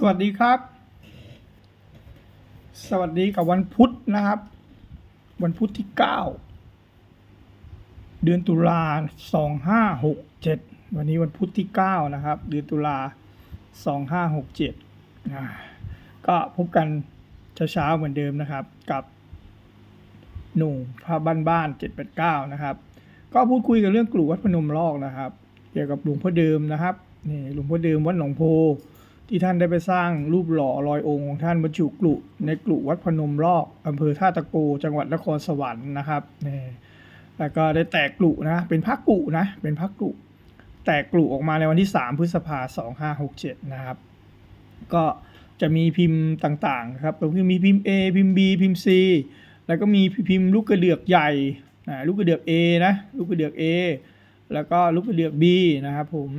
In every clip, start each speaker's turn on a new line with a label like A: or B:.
A: สวัสดีครับ สวัสดีกับวันพุธนะครับ วันพุธที่เก้าเดือนตุลาสองห้าหกเจ็ดวันนี้วันพุธที่เก้านะครับ เดือนตุลาสองห้าหกเจ็ดก็พบกันเช้าๆเหมือนเดิมนะครับ กับหนุ่มพาบ้านบ้านเจ็ดแปดเก้านะครับ ก็พูดคุยกันเรื่องกลุ่วัดพนมลอกนะครับ เกี่ยวกับหลวงพ่อเดิมนะครับนี่หลวงพ่อเดิมวัดหนองโพ ที่ท่านได้ไปสร้างรูปหล่อลอยองค์ของท่านบรรจุกลุในกลุวัดพนมลอกอำเภอท่าตะโก จังหวัดนครสวรรค์นะครับนี่แล้วก็ได้แตกกลุนะ เป็นพระกลุนะ เป็นพระกลุแตกกลุออกมาในวันที่ 3 พฤษภาสองห้าหกเจ็ดนะครับ ก็จะมีพิมพ์ต่างๆครับก็คือมีพิมพ์ A พิมพ์ B พิมพ์ C แล้วก็มีพิมพ์ลูกกระเดือกใหญ่ลูกกระเดือก A นะ ลูกกระเดือก A แล้วก็ลูกกระเดือก B นะครับผม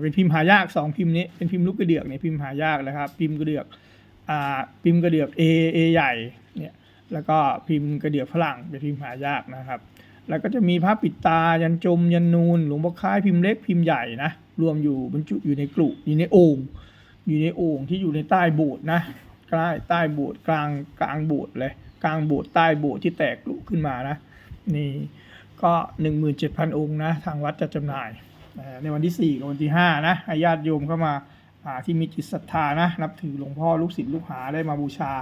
A: เป็นพิมพ์หายาก 2 พิมพ์นี้เป็นพิมพ์ลูกกระเดือกเนี่ยพิมพ์หายากนะครับ พิมพ์กระเดือกอ่าพิมพ์กระเดือก A A ใหญ่เนี่ยแล้วก็พิมพ์กระเดือกฝรั่งเป็นพิมพ์หายากนะครับ แล้วก็จะมีพระปิดตายันจมยันนูนหลวงพ่อค้ายพิมพ์เล็กพิมพ์ใหญ่นะรวมอยู่บรรจุอยู่ในกลุ่อยู่ในโอ่งอยู่ในโอ่งที่อยู่ในใต้โบสถ์นะใต้ใต้โบสถ์กลางกลางโบสถ์เลยกลางโบสถ์ใต้โบสถ์ที่แตกกลุ่ขึ้นมานะนี่ ก็ 17,000 องค์นะทางวัดจะจำหน่าย ในวันที่ 4 กับวันที่ 5 นะญาติโยมเข้ามาที่มีจิตศรัทธานะนับถือหลวงพ่อลูกศิษย์ลูกหาได้มาบูชา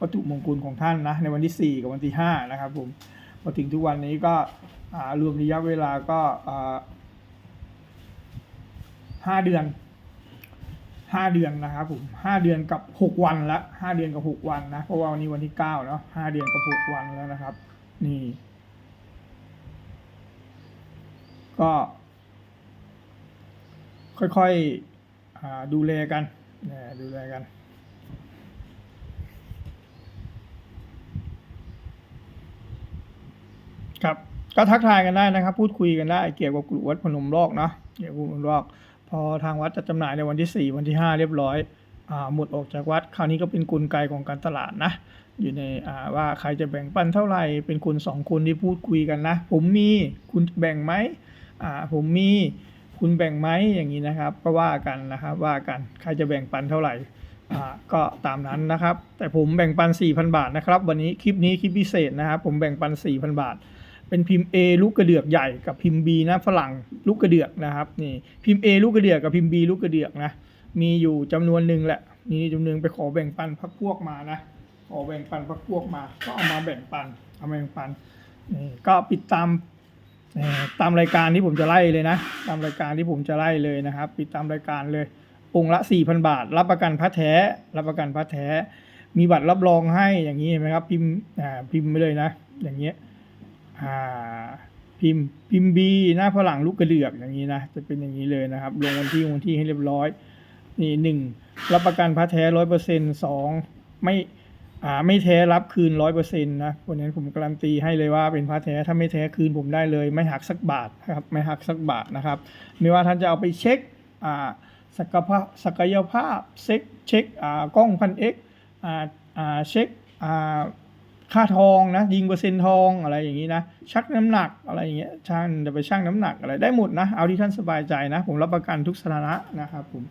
A: วัตถุมงคลของท่านนะในวันที่ 4 กับวันที่ 5 นะครับผมพอถึงทุกวันนี้ก็รวมระยะเวลาก็ห้าเดือนห้าเดือนนะครับผมห้าเดือนกับหกวันละห้าเดือนกับหกวันนะเพราะว่าวันนี้วันที่เก้าเนาะห้าเดือนกับหกวันแล้วนะครับ นี่ ก็ ค่อยๆดูแลกันนะดูแลกัน ครับ ก็ทักทายกันได้นะครับ พูดคุยกันได้เกี่ยวกับกลุ่วัดพนมลอกเนาะเกี่ยวกับกลุ่พนมลอก พอทางวัดจะจำหน่ายในวันที่ 4 วันที่ 5 เรียบร้อยอหมดออกจากวัด คราวนี้ก็เป็นกลไกของการตลาดนะ อยู่ในว่าใครจะแบ่งปันเท่าไหร่ เป็นคนสองคนที่พูดคุยกันนะ ผมมีคุณแบ่งไหม อ่าผมมีคุณแบ่งไหมอย่างนี้นะครับ ก็ว่ากันนะครับว่ากันใครจะแบ่งปันเท่าไหร่อ่าก็ตามนั้นนะครับ แต่ผมแบ่งปัน 4,000 บาทนะครับ วันนี้คลิปนี้คลิปพิเศษนะครับ ผมแบ่งปัน 4,000 บาท เป็นพิมพ์ A ลูกกระเดือกใหญ่กับพิมพ์ B นะฝรั่งลูกกระเดือกนะครับนี่พิมพ์ A ลูกกระเดือกกับพิมพ์ B ลูกกระเดือกนะมีอยู่จำนวนหนึ่งแหละมีจำนวนไปขอแบ่งปันพักพวกมานะขอแบ่งปันพักพวกมา ก็เอามาแบ่งปันเอามาแบ่งปันนี่ก็ปิดตาม ตามรายการที่ผมจะไล่เลยนะ ตามรายการที่ผมจะไล่เลยนะครับ ปิดตามรายการเลยองค์ละ 4,000 บาท รับประกันพระแท้ รับประกันพระแท้ มีบัตรรับรองให้อย่างนี้เห็นไหมครับ พิมพ์อ่าพิมพ์ไปเลยนะ อย่างเงี้ยอ่าพิมพ์พิมพ์บีหน้าฝรั่งลูกกระเดือกอย่างนี้นะจะเป็นอย่างนี้เลยนะครับ ลงวันที่วันที่ให้เรียบร้อยนี่หนึ่งรับประกันพระแท้ร้อยเปอร์เซ็นต์สองไม่ อ่าไม่แท้รับคืนร้อยเปอร์เซ็นต์นะวันนี้ผมการันตีให้เลยว่าเป็นพระแท้ถ้าไม่แท้คืนผมได้เลย ไม่หักสักบาทนะครับไม่หักสักบาทนะครับ ไม่ว่าท่านจะเอาไปเช็คอ่าศักภาพศักยภาพเช็คเช็คอ่ากล้องพันเอ็กอ่าอ่าเช็คอ่าค่าทองนะยิงเปอร์เซ็นต์ทองอะไรอย่างนี้นะชักน้ำหนักอะไรอย่างเงี้ยช่างจะไปชั่งน้ำหนักอะไรได้หมดนะเอาที่ท่านสบายใจนะ ผมรับประกันทุกสถานะนะครับผม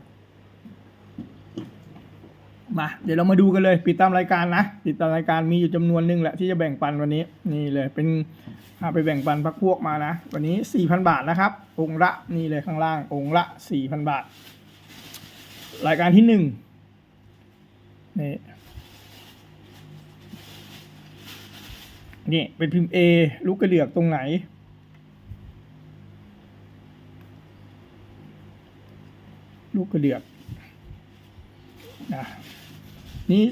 A: มาเดี๋ยวเรามาดูกันเลย ปิดตามรายการนะปิดตามรายการมีอยู่จำนวนหนึ่งแหละที่จะแบ่งปันวันนี้นี่เลยเป็นไปแบ่งปันพักพวกมานะ วันนี้สี่พันบาทนะครับ องค์ละนี่เลยข้างล่าง องค์ละสี่พันบาท รายการที่หนึ่งนี่นี่เป็นพิมพ์ A ลูกกระเดือกตรงไหนลูกกระเดือกนะ นี่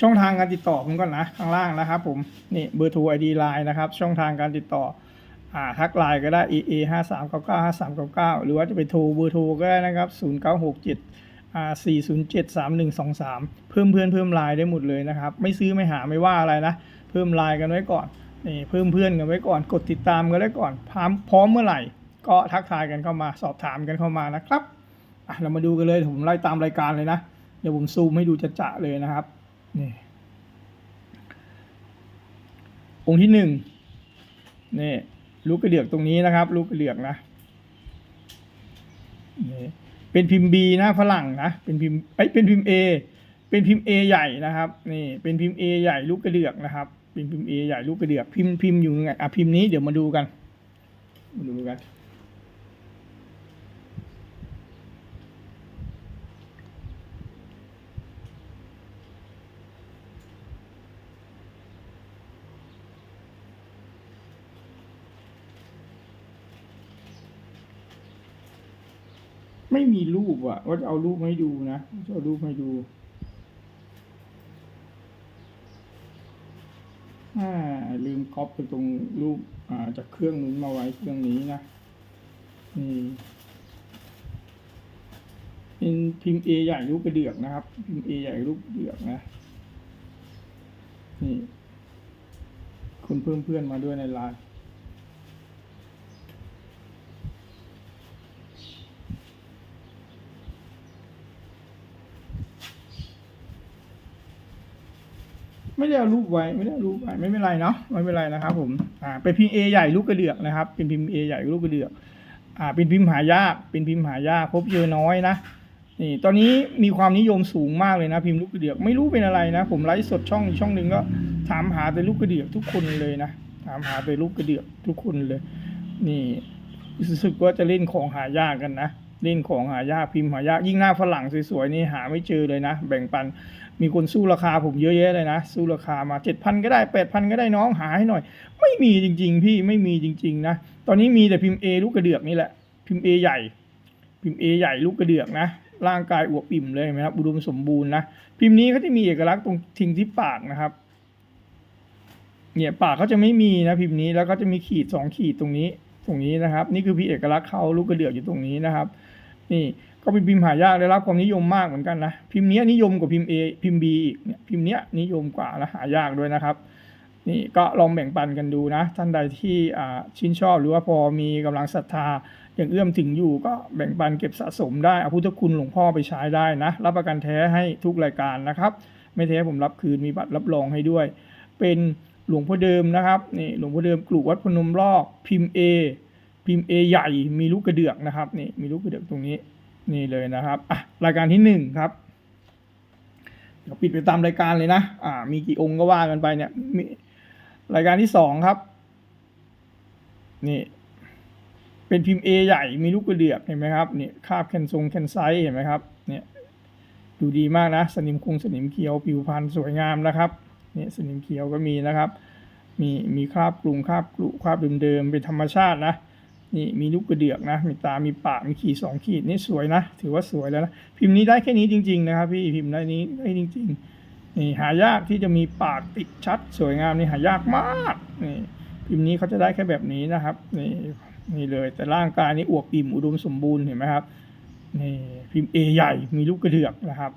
A: ช่องทางการติดต่อผมก่อนนะ ข้างล่างนะครับ ผมนี่เบอร์โทรไอดีไลน์นะครับ ช่องทางการติดต่ออ่าทักไลน์ก็ได้ aa ห้าสามเก้าเก้าห้าสามเก้าเก้าหรือว่าจะไปโทรเบอร์โทรก็ได้นะครับศูนย์เก้าหกเจ็ดอ่าสี่ศูนย์เจ็ดสามหนึ่งสองสามเพิ่มเพื่อนเพิ่มไลน์ได้หมดเลยนะครับ ไม่ซื้อไม่หาไม่ว่าอะไรนะ เพิ่มไลน์กันไว้ก่อนนี่เพิ่มเพื่อนกันไว้ก่อนกดติดตามกันไว้ก่อนพร้อมพร้อมเมื่อไหร่ ก็ทักทายกันเข้ามาสอบถามกันเข้ามานะครับอะเรามาดูกันเลยผมไล่ตามรายการเลยนะ ดี๋ยวผมซูมให้ดูจะจะๆเลยนะครับนี่องค์ที่หนึ่งนี่ลูกกระเดือกตรงนี้นะครับ ลูกกระเดือกนะนี่เป็นพิมพ์ B นะฝรั่งนะเป็นพิมพ์เอ้เป็นพิมพ์ A เป็นพิมพ์ A ใหญ่นะครับนี่เป็นพิมพ์ A ใหญ่ลูกกระเดือกนะครับเป็นพิมพ์ A ใหญ่ลูกกระเดือกพิมพ์พิมพ์อยู่ไงอะพิมพ์นี้เดี๋ยวมาดูกันมาดูกัน ไม่มีรูปอะว่าจะเอารูปมาให้ดูนะจะเอารูปมาให้ดูอ่าลืมก๊อปไปตรงรูปอ่าจากเครื่องนู้นมาไว้เครื่องนี้นะนี่เป็นพิมพ์ A ใหญ่รูปกระเดือกนะครับ พิมพ์ A ใหญ่รูปเดือกนะนี่คุณเพิ่มเพื่อนมาด้วยในไลน์ ไม่ได้เอารูปไว้ไม่ได้รูปไว้ไม่เป็นไรเนาะไม่เป็นไรนะครับ ผมอ่าเป็นพิมพ์ A ใหญ่ลูกกระเดือกนะครับ เป็นพิมพ์ A ใหญ่ลูกกระเดือกอ่าเป็นพิมพ์หายากเป็นพิมพ์หายากพบเจอน้อยนะนี่ตอนนี้มีความนิยมสูงมากเลยนะพิมพ์ลูกกระเดือกไม่รู้เป็นอะไรนะ ผมไลฟ์สดช่องอีกช่องหนึ่งก็ถามหาแต่ลูกกระเดือกทุกคนเลยนะถามหาแต่ลูกกระเดือกทุกคนเลย นี่รู้สึกว่าจะเล่นของหายากกันนะเล่นของหายากพิมพ์หายากยิ่งหน้าฝรั่งสวยๆนี่หาไม่เจอเลยนะ แบ่งปัน มีคนสู้ราคาผมเยอะแยะเลยนะ สู้ราคามาเจ็ดพันก็ได้แปดพันก็ได้น้องหาให้หน่อย ไม่มีจริง ๆ พี่ไม่มีจริง ๆ นะ ตอนนี้มีแต่พิมพ์ A ลูกกระเดือกนี่แหละ พิมพ์ A ใหญ่ พิมพ์ A ใหญ่ลูกกระเดือกนะ ร่างกายอวบอิ่มเลยเห็นไหมครับอุดมสมบูรณ์นะ พิมพ์นี้เขาจะมีเอกลักษณ์ตรงทิ้งที่ปากนะครับ เนี่ยปากเขาจะไม่มีนะพิมพ์นี้แล้วก็จะมีขีดสองขีดตรงนี้ตรงนี้นะครับ นี่คือพี่เอกลักษณ์เขาลูกกระเดือกอยู่ตรงนี้นะครับ นี่ ก็เป็นพิมพ์หายากได้รับความนิยมมากเหมือนกันนะพิมพ์นี้นิยมกว่าพิมพ์ A พิมพ์ B อีกเนี่ยพิมพ์นี้นิยมกว่าและหายากด้วยนะครับ นี่ก็ลองแบ่งปันกันดูนะ ท่านใดที่ชื่นชอบหรือว่าพอมีกำลังศรัทธาอย่างเอื้อมถึงอยู่ก็แบ่งปันเก็บสะสมได้เอาพุทธคุณหลวงพ่อไปใช้ได้นะ รับประกันแท้ให้ทุกรายการนะครับ ไม่แท้ผมรับคืนมีบัตรรับรองให้ด้วย เป็นหลวงพ่อเดิมนะครับนี่หลวงพ่อเดิมกลุ่วัดพนมรอกพิมพ์ A พิมพ์ A ใหญ่มีลูกกระเดือกนะครับนี่มีลูกกระเดือกตรงนี้ นี่เลยนะครับอะรายการที่หนึ่งครับเดี๋ยวปิดไปตามรายการเลยนะอ่ามีกี่องค์ก็ว่ากันไปเนี่ยมีรายการที่สองครับนี่เป็นพิมพ์ A ใหญ่มีลูกกระเดือกเห็นไหมครับนี่คาบแคนทรงแคนไซส์เห็นไหมครับเนี่ยดูดีมากนะ สนิมคงสนิมเขียวผิวพรรณสวยงามนะครับเนี่ยสนิมเขียวก็มีนะครับ มีมีคราบกลุ่มคราบกลุ่มคราบเดิมๆเป็นธรรมชาตินะ นี่มีลูกกระเดือกนะ มีตา มีปาก มีขีดสองขีดนี่สวยนะ ถือว่าสวยแล้วนะ พิมพ์นี้ได้แค่นี้จริง ๆ นะครับพี่ พิมพ์ได้นี้ได้จริงๆ นี่หายากที่จะมีปากติดชัด สวยงามนี่หายากมาก นี่ พิมพ์นี้เขาจะได้แค่แบบนี้นะครับ นี่ นี่เลย แต่ร่างกายนี่อวบอิ่มอุดมสมบูรณ์เห็นไหมครับ นี่พิมพ์ A ใหญ่ มีลูกกระเดือกนะครับ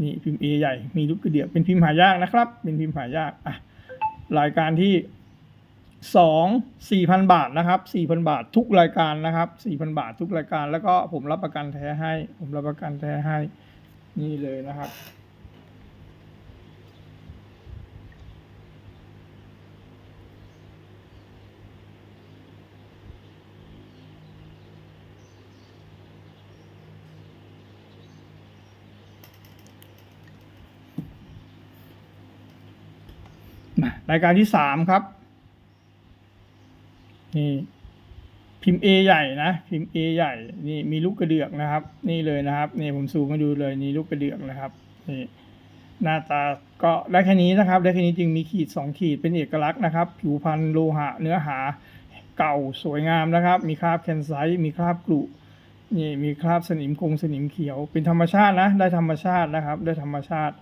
A: นี่พิมพ์ A ใหญ่ มีลูกกระเดือก เป็นพิมพ์หายากนะครับ เป็นพิมพ์หายาก อะ รายการที่ สองสี่พันบาทนะครับสี่พันบาททุกรายการนะครับสี่พันบาททุกรายการ แล้วก็ผมรับประกันแท้ให้ ผมรับประกันแท้ให้นี่เลยนะครับมารายการที่สามครับ นี่พิมพ์ A ใหญ่นะ พิมพ์ A ใหญ่นี่มีลูกกระเดือกนะครับ นี่เลยนะครับนี่ผมซูมมาดูเลยนี่ลูกกระเดือกนะครับนี่หน้าตาก็ได้แค่นี้นะครับ ได้แค่นี้จริงมีขีดสองขีดเป็นเอกลักษณ์นะครับ ผิวพรรณโลหะเนื้อหาเก่าสวยงามนะครับ มีคราบแคนไซต์มีคราบกลุนี่มีคราบสนิมคงสนิมเขียว เป็นธรรมชาตินะ ได้ธรรมชาตินะครับ ได้ธรรมชาติ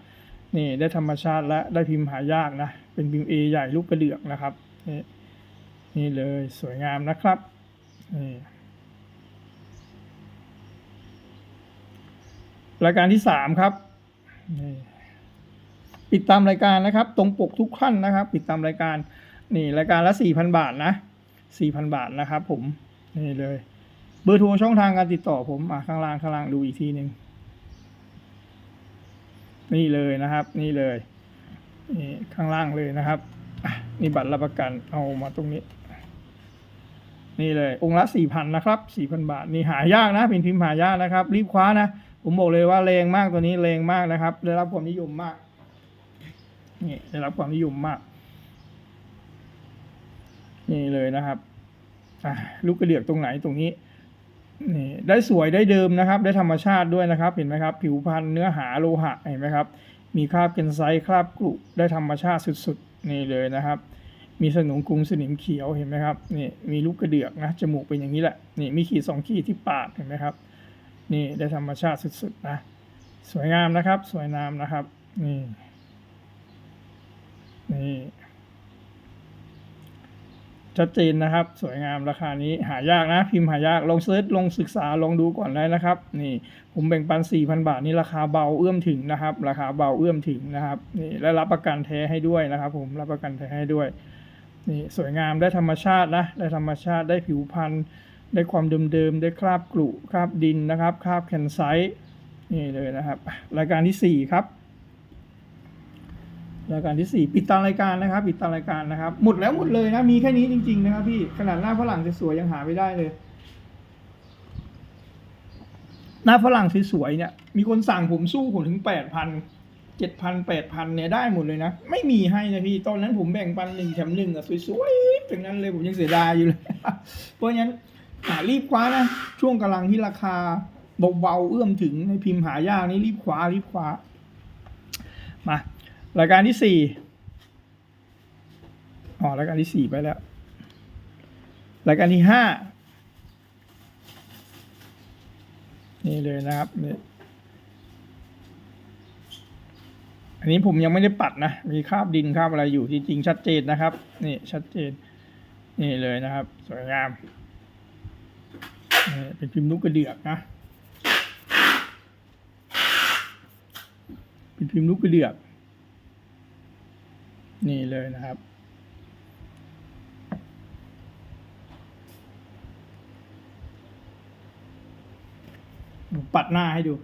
A: นี่ได้ธรรมชาติและได้พิมพ์หายากนะ เป็นพิมพ์ A ใหญ่ลูกกระเดือกนะครับนี่ นี่เลยสวยงามนะครับนี่รายการที่สามครับนี่ปิดตามรายการนะครับ ตรงปกทุกขั้นนะครับ ปิดตามรายการนี่รายการละสี่พันบาทนะสี่พันบาทนะครับ ผมนี่เลยเบอร์โทรช่องทางการติดต่อผมอะข้างล่างข้างล่างดูอีกทีหนึ่งนี่เลยนะครับ นี่เลยนี่ข้างล่างเลยนะครับนี่บัตรรับประกันเอามาตรงนี้ นี่เลยองค์ละสี่พันนะครับสี่พันบาทนี่หายากนะเป็นพิมพ์หายากนะครับ รีบคว้านะผมบอกเลยว่าแรงมากตัวนี้แรงมากนะครับ ได้รับความนิยมมากนี่ได้รับความนิยมมาก นี่เลยนะครับอะลูกกระเดือกตรงไหนตรงนี้นี่ได้สวยได้เดิมนะครับ ได้ธรรมชาติด้วยนะครับ เห็นไหมครับ ผิวพรรณเนื้อหาโลหะเห็นไหมครับ มีคราบเกนไซคราบกรุได้ธรรมชาติสุดๆ นี่เลยนะครับ มีสนงกรุงสนิมเขียวเห็นไหมครับนี่มีลูกกระเดือกนะจมูกเป็นอย่างนี้แหละนี่มีขีดสองขีดที่ปากเห็นไหมครับนี่ได้ธรรมชาติสุดๆนะสวยงามนะครับ สวยงามนะครับนี่นี่ชัดเจนนะครับ สวยงามราคานี้หายากนะ พิมพ์หายากลองเซิร์ชลองศึกษาลองดูก่อนได้นะครับ นี่ผมแบ่งปัน 4,000 บาทนี่ราคาเบาเอื้อมถึงนะครับ ราคาเบาเอื้อมถึงนะครับนี่และรับประกันแท้ให้ด้วยนะครับ ผมรับประกันแท้ให้ด้วย นี่สวยงามได้ธรรมชาตินะได้ธรรมชาติได้ผิวพรรณได้ความเดิมๆได้คราบกรุคราบดินนะครับคราบแคนไซต์นี่เลยนะครับรายการที่สี่ครับ รายการที่สี่ปิดตารายการนะครับ ปิดตารายการนะครับ หมดแล้วหมดเลยนะมีแค่นี้จริง ๆ นะครับพี่ขนาดหน้าฝรั่งสวยๆยังหาไม่ได้เลย หน้าฝรั่งสวยๆเนี่ยมีคนสั่งผมสู้ผมถึงแปดพัน เจ็ดพันแปดพันเนี่ยได้หมดเลยนะ ไม่มีให้นะพี่ ตอนนั้นผมแบ่งปันหนึ่งแถมหนึ่งอะสวยๆถึงนั้นเลยผมยังเสียดายอยู่เลย เพราะฉะนั้นหารีบคว้านะ ช่วงกำลังที่ราคาเบาๆเอื้อมถึงในพิมพ์หายากนี่รีบคว้ารีบคว้า มารายการที่สี่อ๋อรายการที่สี่ไปแล้ว รายการที่ห้านี่เลยนะครับนี่ อันนี้ผมยังไม่ได้ปัดนะ มีคราบดินคราบอะไรอยู่จริงๆชัดเจนนะครับ นี่ชัดเจน นี่เลยนะครับ สวยงาม เป็นพิมพ์ลูกกระเดือกนะ เป็นพิมพ์ลูกกระเดือก นี่เลยนะครับปัดหน้าให้ดู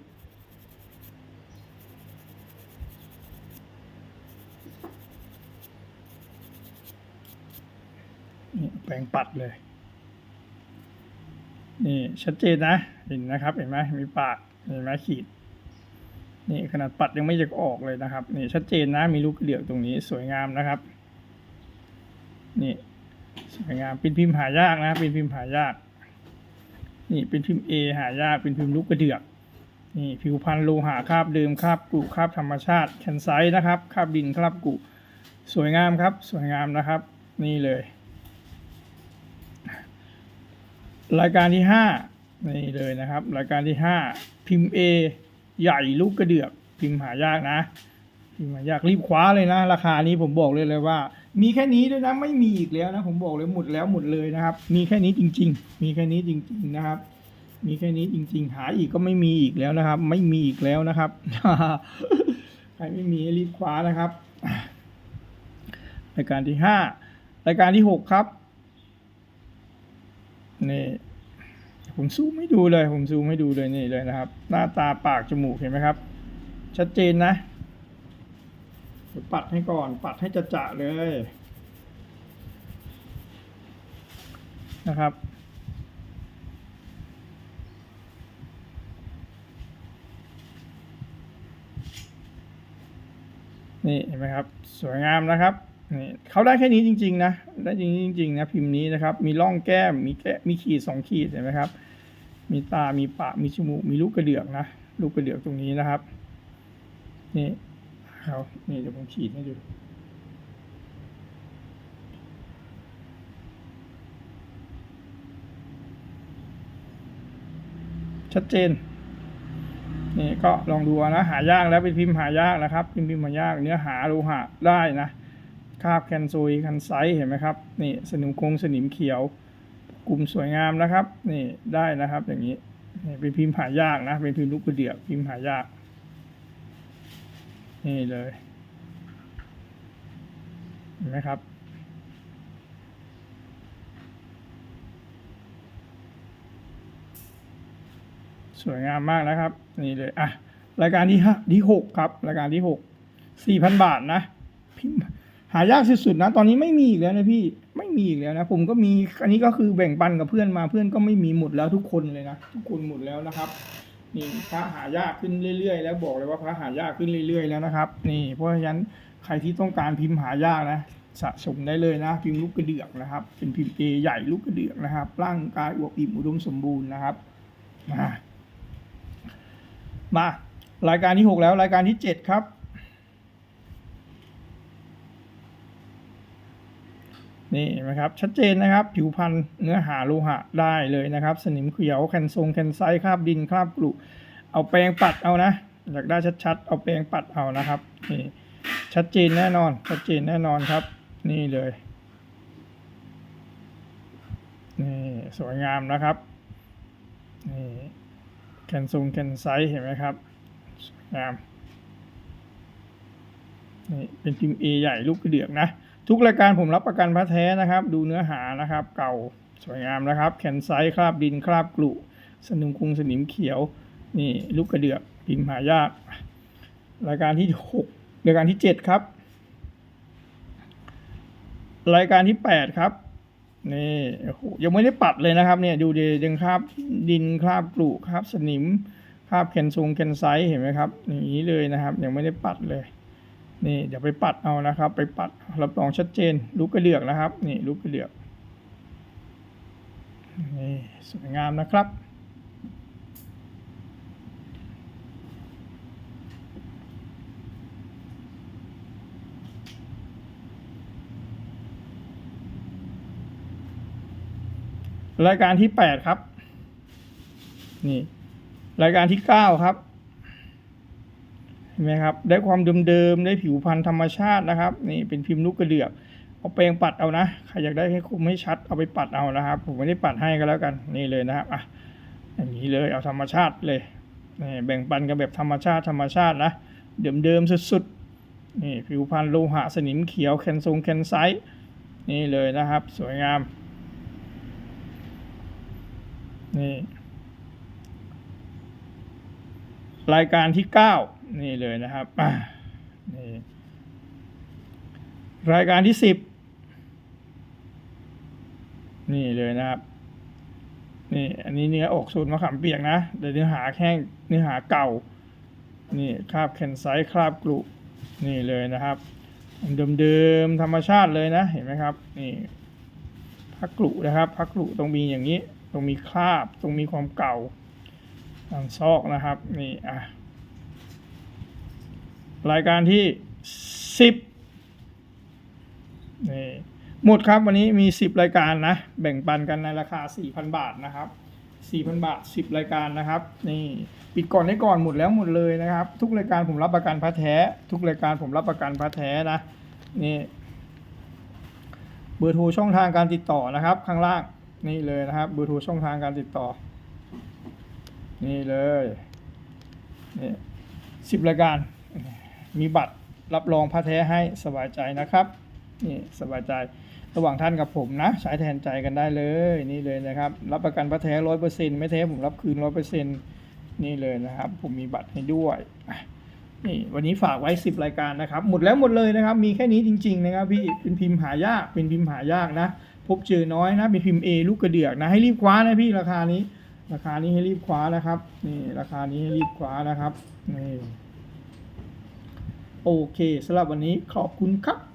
A: นี่แปล งปัดเลย นี่ชัดเจนนะเห็นนะครับ เห็นไหมมีปากเห็นไหมขีด นี่ขนาดปัดยังไม่จะออกเลยนะครับนี่ชัดเจนนะมีลูกเดือกตรงนี้สวยงามนะครับ นี่สวยงามเป็นพิมพ์หายากนะเป็นพิมพ์หายาก นี่เป็นพิมพ์ A หายากเป็นพิมพ์ลูกกระเดือกนี่ผิวพันธุ์โลหะคราบเดิมคราบกรุคราบธรรมชาติแคนไซต์นะครับคราบดินคราบกรุสวยงามครับ สวยงามนะครับ นี่เลย รายการที่ห้านี่เลยนะครับ รายการที่ห้าพิมพ์ A ใหญ่ลูกกระเดือก พิมพ์หายากนะ พิมพ์หายากรีบคว้าเลยนะ ราคานี้ผมบอกเลยเลยว่า มีแค่นี้ด้วยนะไม่มีอีกแล้วนะผมบอกเลยหมดแล้วหมดเลยนะครับ มีแค่นี้จริง ๆ มีแค่นี้จริง ๆนะครับมีแค่นี้จริง ๆ หาอีกก็ไม่มีอีกแล้วนะครับ ไม่มีอีกแล้วนะครับ ใครไม่มีรีบคว้านะครับ รายการที่ห้ารายการที่หกครับ นี่ผมซูมให้ดูเลย ผมซูมให้ดูเลยนี่เลยนะครับ หน้าตาปากจมูกเห็นไหมครับ ชัดเจนนะเดี๋ยวปัดให้ก่อน ปัดให้จะจะเลยนะครับ นี่เห็นไหมครับ สวยงามนะครับ นี่เขาได้แค่นี้จริง ๆ นะได้จริงๆจริงๆนะพิมพ์นี้นะครับ มีร่องแก้มมีแก้มีขีดสองขีดเห็นไหมครับ มีตามีปากมีจมูกมีลูกกระเดือกนะลูกกระเดือกตรงนี้นะครับ นี่เขานี่เดี๋ยวผมขีดให้ดูชัดเจนนี่ก็ลองดูนะหายากแล้วเป็นพิมพ์หายากนะครับพิมพ์พิมพ์หายากเนื้อหาโลหะได้นะ คาบแคนโซยคันไซเห็นไหมครับนี่สนิมคงสนิมเขียว กลุ่มสวยงามนะครับนี่ได้นะครับอย่างนี้นี่เป็นพิมพ์หายากนะเป็นพิมพ์ลูกกระเดือกพิมพ์หายาก นี่เลยเห็นไหมครับสวยงามมากนะครับ นี่เลยอะรายการที่ห้าที่หกครับ รายการที่หกสี่พันบาทนะพิมพ์ หายากสุดๆนะ ตอนนี้ไม่มีอีกแล้วนะพี่ไม่มีอีกแล้วนะ ผมก็มีอันนี้ก็คือแบ่งปันกับเพื่อนมาเพื่อนก็ไม่มีหมดแล้วทุกคนเลยนะทุกคนหมดแล้วนะครับนี่พระหายากขึ้นเรื่อยๆ แล้วบอกเลยว่าพระหายากขึ้นเรื่อยๆ แล้วนะครับ นี่เพราะฉะนั้นใครที่ต้องการพิมพ์หายากนะสะสมได้เลยนะ พิมพ์ลูกกระเดือกนะครับ เป็นพิมพ์เอใหญ่ลูกกระเดือกนะครับ ร่างกายอวบอิ่มอุดมสมบูรณ์นะครับมามารายการที่หกแล้วรายการที่เจ็ดครับ นี่นะครับชัดเจนนะครับ ผิวพันธุ์เนื้อหาโลหะได้เลยนะครับ สนิมเขียวแคนทรงแคนไซคราบดินคราบกรุเอาแปรงปัดเอานะอยากได้ชัดๆ เอาแปรงปัดเอานะครับนี่ชัดเจนแน่นอน ชัดเจนแน่นอนครับ นี่เลยนี่สวยงามนะครับนี่แคนทรงแคนไซเห็นไหมครับสวยงามนี่เป็นพิมพ์ A ใหญ่ลูกกระเดือกนะ ทุกรายการผมรับประกันพระแท้นะครับ ดูเนื้อหานะครับ เก่าสวยงามนะครับ แขนไซส์คราบดินคราบกลุสนิมคุงสนิมเขียว นี่ลูกกระเดือกพิมพ์หายาก รายการที่หกรายการที่เจ็ดครับ รายการที่แปดครับนี่ยังไม่ได้ปัดเลยนะครับเนี่ยดูดียังคราบดินคราบกลุคราบสนิมคราบแคนทรงแคนไซส์เห็นไหมครับอย่างนี้เลยนะครับ ยังไม่ได้ปัดเลย นี่เดี๋ยวไปปัดเอานะครับ ไปปัดรับรองชัดเจนลูกกระเดือกนะครับ นี่ลูกกระเดือกนี่สวยงามนะครับ รายการที่แปดครับ นี่ รายการที่เก้าครับ เห็นไหมครับได้ความเดิมๆได้ผิวพันธุ์ธรรมชาตินะครับนี่เป็นพิมพ์ลูกกระเดือกเอาแปรงปัดเอานะใครอยากได้ให้คมให้ชัดเอาไปปัดเอานะครับ ผมไม่ได้ปัดให้ก็แล้วกันนี่เลยนะครับอะอย่างนี้เลยเอาธรรมชาติเลยนี่แบ่งปันกันแบบธรรมชาติธรรมชาตินะเดิมๆสุดๆนี่ผิวพันธุ์โลหะสนิมเขียวแคนทรงแคนไซต์นี่เลยนะครับ สวยงามนี่รายการที่เก้านี่เลยนะครับนี่รายการที่สิบนี่เลยนะครับ นี่อันนี้เนื้ออกสูตรมะขามเปียกนะแต่เนื้อหาแข้งเนื้อหาเก่า นี่คราบแคนไซคราบกรุนี่เลยนะครับเดิมๆธรรมชาติเลยนะเห็นไหมครับนี่พักกรุนะครับพักกรุต้องมีอย่างนี้ต้องมีคราบต้องมีความเก่าทางซอกนะครับ นี่อะ รายการที่สิบนี่หมดครับวันนี้มีสิบรายการนะ แบ่งปันกันในราคาสี่พันบาทนะครับสี่พันบาทสิบรายการนะครับ นี่ปิดก่อนได้ก่อนหมดแล้วหมดเลยนะครับ ทุกรายการผมรับประกันพระแท้ ทุกรายการผมรับประกันพระแท้นะนี่เบอร์โทรช่องทางการติดต่อนะครับ ข้างล่างนี่เลยนะครับเบอร์โทรช่องทางการติดต่อ นี่เลยนี่สิบรายการ มีบัตรรับรองพระแท้ให้สบายใจนะครับนี่สบายใจระหว่างท่านกับผมนะใช้แทนใจกันได้เลยนี่เลยนะครับ รับประกันพระแท้ร้อยเปอร์เซ็นต์ไม่แท้ผมรับคืนร้อยเปอร์เซ็นต์นี่เลยนะครับ ผมมีบัตรให้ด้วยนี่วันนี้ฝากไว้สิบรายการนะครับ หมดแล้วหมดเลยนะครับ มีแค่นี้จริง ๆ นะครับพี่เป็นพิมพ์หายากเป็นพิมพ์หายากนะ พบเจอน้อยนะเป็นพิมพ์ A ลูกกระเดือกนะให้รีบคว้านะพี่ราคานี้ ราคานี้ให้รีบคว้านะครับนี่ราคานี้ให้รีบคว้านะครับนี่ โอเคสำหรับวันนี้ขอบคุณครับ